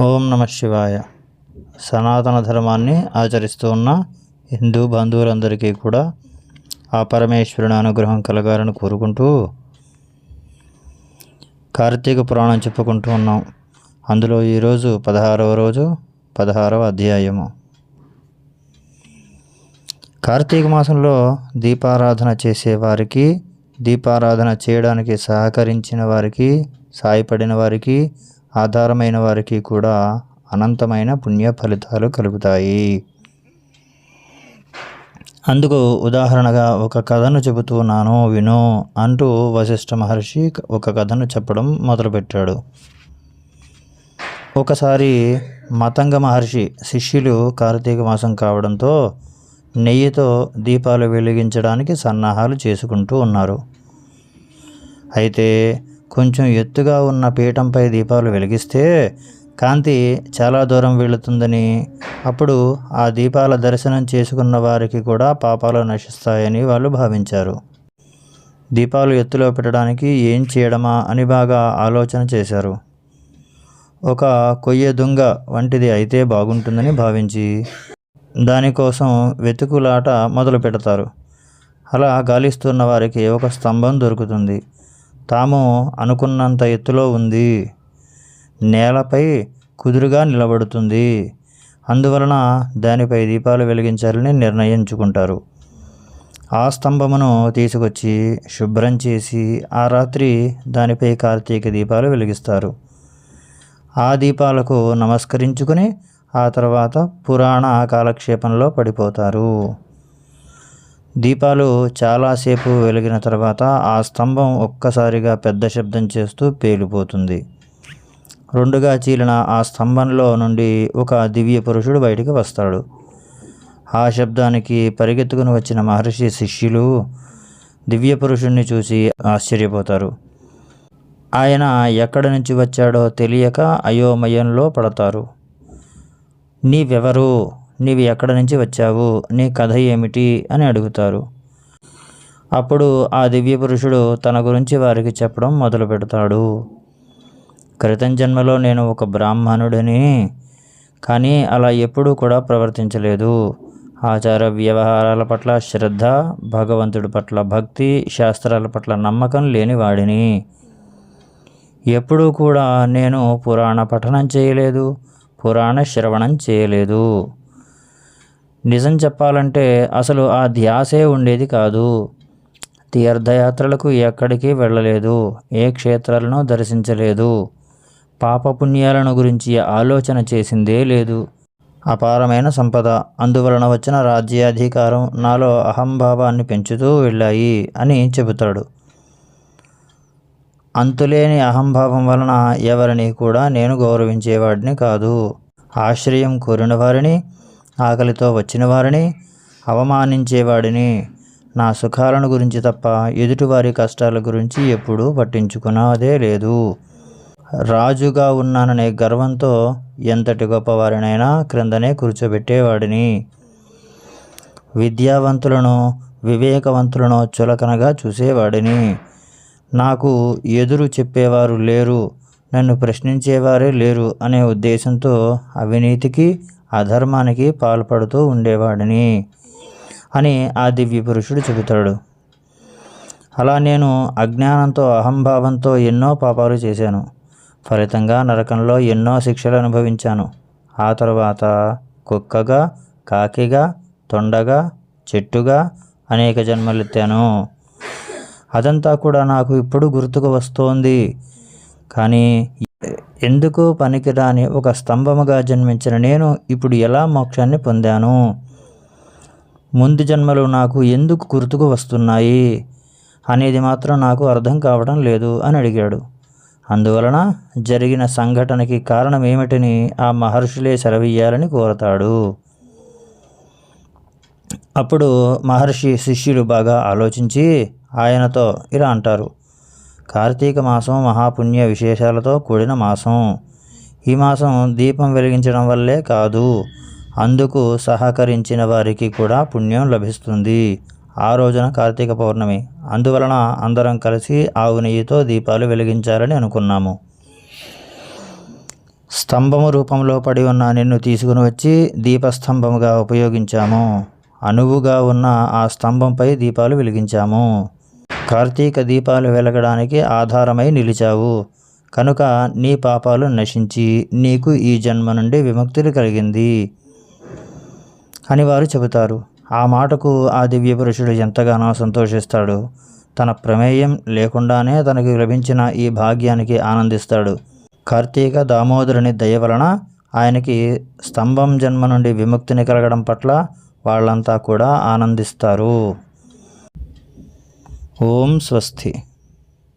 ఓం నమ శివాయ. సనాతన ధర్మాన్ని ఆచరిస్తూ ఉన్న హిందూ బంధువులందరికీ కూడా ఆ పరమేశ్వరుని అనుగ్రహం కలగాలని కోరుకుంటూ కార్తీక పురాణం చెప్పుకుంటూ ఉన్నాం. అందులో ఈరోజు పదహారవ రోజు పదహారవ అధ్యాయము. కార్తీక మాసంలో దీపారాధన చేసేవారికి దీపారాధన చేయడానికి సహకరించిన వారికి సాయపడిన వారికి ఆధారమైన వారికి కూడా అనంతమైన పుణ్య ఫలితాలు కలుగుతాయి. అందుకు ఉదాహరణగా ఒక కథను చెబుతున్నాను విను అంటూ వశిష్ఠ మహర్షి ఒక కథను చెప్పడం మొదలుపెట్టాడు. ఒకసారి మతంగ మహర్షి శిష్యులు కార్తీక మాసం కావడంతో నెయ్యితో దీపాలు వెలిగించడానికి సన్నాహాలు చేసుకుంటూ ఉన్నారు. అయితే కొంచెం ఎత్తుగా ఉన్న పీఠంపై దీపాలు వెలిగిస్తే కాంతి చాలా దూరం వెళుతుందని. అప్పుడు ఆ దీపాల దర్శనం చేసుకున్న వారికి కూడా పాపాలు నశిస్తాయని వాళ్ళు భావించారు. దీపాలు ఎత్తులో పెట్టడానికి ఏం చేయడమా అని బాగా ఆలోచన చేశారు. ఒక కొయ్య దుంగ వంటిది అయితే బాగుంటుందని భావించి దానికోసం వెతుకులాట మొదలు పెడతారు అలా గాలిస్తున్న వారికి ఒక స్తంభం దొరుకుతుంది. తాము అనుకున్నంత ఎత్తులో ఉంది. నేలపై కుదురుగా నిలబడుతుంది. అందువలన దానిపై దీపాలు వెలిగించాలని నిర్ణయించుకుంటారు. ఆ స్తంభమును తీసుకొచ్చి శుభ్రం చేసి ఆ రాత్రి దానిపై కార్తీక దీపాలు వెలిగిస్తారు. ఆ దీపాలకు నమస్కరించుకుని ఆ తర్వాత పురాణ కాలక్షేపంలో పడిపోతారు. దీపాలు చాలాసేపు వెలిగిన తర్వాత ఆ స్తంభం ఒక్కసారిగా పెద్ద శబ్దం చేస్తూ పేలిపోతుంది. రెండుగా చీలిన ఆ స్తంభంలో నుండి ఒక దివ్య పురుషుడు బయటికి వస్తాడు. ఆ శబ్దానికి పరిగెత్తుకుని వచ్చిన మహర్షి శిష్యులు దివ్య పురుషుణ్ణి చూసి ఆశ్చర్యపోతారు. ఆయన ఎక్కడి నుంచి వచ్చాడో తెలియక అయోమయంలో పడతారు. నీవెవరు? నీవు ఎక్కడి నుంచి వచ్చావు? నీ కథ ఏమిటి? అని అడుగుతారు. అప్పుడు ఆ దివ్య పురుషుడు తన గురించి వారికి చెప్పడం మొదలు పెడతాడు క్రితం జన్మలో నేను ఒక బ్రాహ్మణుడిని కానీ అలా ఎప్పుడూ కూడా ప్రవర్తించలేదు. ఆచార వ్యవహారాల పట్ల శ్రద్ధ భగవంతుడి పట్ల భక్తి శాస్త్రాల పట్ల నమ్మకం లేని వాడిని ఎప్పుడూ కూడా నేను పురాణ పఠనం చేయలేదు పురాణ శ్రవణం చేయలేదు. నిజం చెప్పాలంటే అసలు ఆ ధ్యాసే ఉండేది కాదు. తీర్థయాత్రలకు ఎక్కడికి వెళ్ళలేదు ఏ క్షేత్రాలను దర్శించలేదు పాపపుణ్యాలను గురించి ఆలోచన చేసిందే లేదు. అపారమైన సంపద అందువలన వచ్చిన రాజ్యాధికారం నాలో అహంభావాన్ని పెంచుతూ వెళ్ళాయి అని చెబుతాడు. అంతులేని అహంభావం వలన ఎవరిని కూడా నేను గౌరవించేవాడిని కాదు. ఆశ్రయం కోరిన వారిని ఆకలితో వచ్చిన వారిని అవమానించేవాడిని. నా సుఖాలను గురించి తప్ప ఎదుటివారి కష్టాల గురించి ఎప్పుడూ పట్టించుకున్నదే లేదు. రాజుగా ఉన్నాననే గర్వంతో ఎంతటి గొప్పవారినైనా క్రిందనే కూర్చోబెట్టేవాడిని. విద్యావంతులను వివేకవంతులను చులకనగా చూసేవాడిని. నాకు ఎదురు చెప్పేవారు లేరు నన్ను ప్రశ్నించేవారే లేరు అనే ఉద్దేశంతో అవినీతికి అధర్మానికి పాల్పడుతూ ఉండేవాడిని అని ఆ దివ్య పురుషుడు చెబుతాడు. అలా నేను అజ్ఞానంతో అహంభావంతో ఎన్నో పాపాలు చేశాను. ఫలితంగా నరకంలో ఎన్నో శిక్షలు అనుభవించాను. ఆ తర్వాత కుక్కగా కాకిగా తొండగా చెట్టుగా అనేక జన్మలెత్తాను. అదంతా కూడా నాకు ఇప్పుడు గుర్తుకు వస్తోంది. కానీ ఎందుకు పనికిరాని ఒక స్తంభముగా జన్మించిన నేను ఇప్పుడు ఎలా మోక్షాన్ని పొందాను? ముందు జన్మలు నాకు ఎందుకు గుర్తుకు వస్తున్నాయి? అనేది మాత్రం నాకు అర్థం కావడం లేదు అని అడిగాడు. అందువలన జరిగిన సంఘటనకి కారణం ఏమిటని ఆ మహర్షులే సెలవియ్యాలని కోరతాడు. అప్పుడు మహర్షి శిష్యులు బాగా ఆలోచించి ఆయనతో ఇలా అంటారు. కార్తీక మాసం మహాపుణ్య విశేషాలతో కూడిన మాసం ఈ మాసం దీపం వెలిగించడం వల్లే కాదు అందుకు సహకరించిన వారికి కూడా పుణ్యం లభిస్తుంది. ఆ రోజున కార్తీక పౌర్ణమి. అందువలన అందరం కలిసి ఆవు నెయ్యితో దీపాలు వెలిగించాలని అనుకున్నాము. స్తంభము రూపంలో పడి ఉన్న నిన్ను తీసుకుని వచ్చి దీపస్తంభముగా ఉపయోగించాము. అనువుగా ఉన్న ఆ స్తంభంపై దీపాలు వెలిగించాము. కార్తీక దీపాలు వెలగడానికి ఆధారమై నిలిచావు. కనుక నీ పాపాలు నశించి నీకు ఈ జన్మ నుండి విముక్తులు కలిగింది. అని వారు చెబుతారు. ఆ మాటకు ఆ దివ్య పురుషుడు ఎంతగానో సంతోషిస్తాడు. తన ప్రమేయం లేకుండానే తనకు లభించిన ఈ భాగ్యానికి ఆనందిస్తాడు. కార్తీక దామోదరుని దయ వలన ఆయనకి స్తంభం జన్మ నుండి విముక్తిని కలగడం పట్ల వాళ్ళంతా కూడా ఆనందిస్తారు. ఓం స్వస్తి